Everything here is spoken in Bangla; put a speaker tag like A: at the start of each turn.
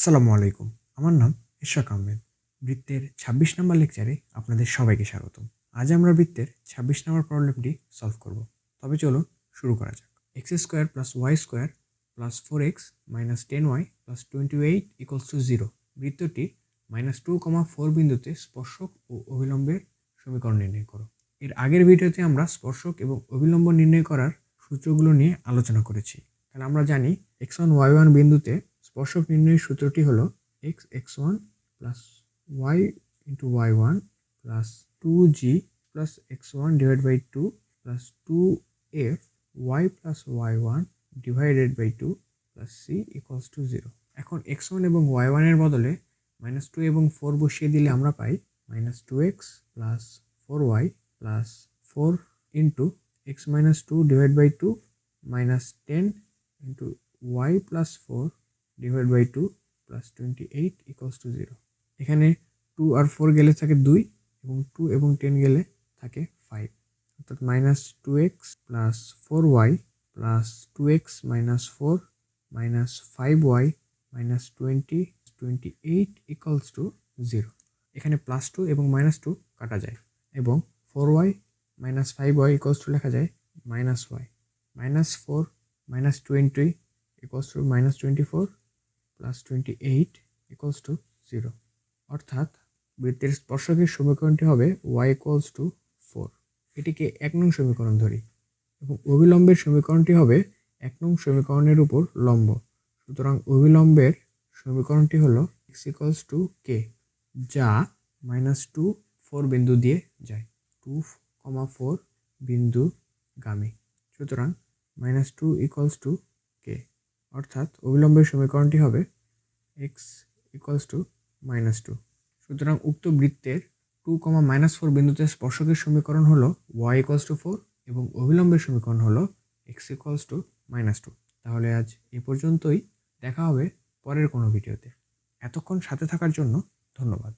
A: আসসালামু আলাইকুম। আমার নাম ইশাক আহমেদ। বৃত্তের ছাব্বিশ নম্বর লেকচারে আপনাদের সবাইকে স্বাগতম। আজ আমরা বৃত্তের ছাব্বিশ নম্বর প্রবলেমটি সলভ করব। তবে চলুন শুরু করা যাক। X square plus y square plus four x minus ten y plus twenty eight equals to zero বৃত্তটি মাইনাস টু কমা ফোর বিন্দুতে স্পর্শক ও অবিলম্বের সমীকরণ নির্ণয় করো। এর আগের ভিডিওতে আমরা স্পর্শক এবং অবিলম্ব নির্ণয় করার সূত্রগুলো নিয়ে আলোচনা করেছি। তাহলে আমরা জানি এক্স ওয়ান ওয়াই ওয়ান বিন্দুতে স্পর্শক নির্ণয়ের সূত্রটি হলো x x one plus y into y one plus two g plus x one divide by two plus two f y plus y one divided by two plus c equals to zero এখন এক্স ওয়ান এবং ওয়াই ওয়ানের বদলে মাইনাস টু এবং ফোর বসিয়ে দিলে আমরা পাই minus two x plus four y plus four into x minus two divide by two minus ten into y plus four divide by two plus twenty eight equals to zero এখানে টু আর ফোর গেলে থাকে দুই এবং টু এবং টেন গেলে থাকে ফাইভ অর্থাৎ minus two x plus four y plus two x minus four minus five y minus twenty twenty eight equals to zero এখানে প্লাস টু এবং মাইনাস টু কাটা যায় এবং four y minus five y equals to লেখা যায় minus y minus four minus twenty equals to minus twenty four plus twenty eight equals to zero অর্থাৎ বৃত্তের স্পর্শকের সমীকরণটি হবে ওয়াই ইকুয়ালস টু ফোর এটিকে এক নং সমীকরণ ধরি এবং অবিলম্বের সমীকরণটি হবে এক নং সমীকরণের উপর লম্ব। সুতরাং অবিলম্বের সমীকরণটি হলো এক্স ইকুয়ালস টু কে যা মাইনাস টু ফোর বিন্দু দিয়ে যায়। টু কমা ফোর বিন্দু গামী সুতরাং মাইনাস টু ইকুয়ালস টু কে অর্থাৎ অবিলম্বের সমীকরণটি হবে x equals to minus two সুতরাং উক্ত বৃত্তের টু কমা মাইনাস ফোর বিন্দুতে স্পর্শকের সমীকরণ হলো ওয়াই ইকুয়ালস টু ফোর এবং অবিলম্বের সমীকরণ হলো x equals to minus two তাহলে আজ এ পর্যন্তই। দেখা হবে পরের কোনো ভিডিওতে। এতক্ষণ সাথে থাকার জন্য ধন্যবাদ।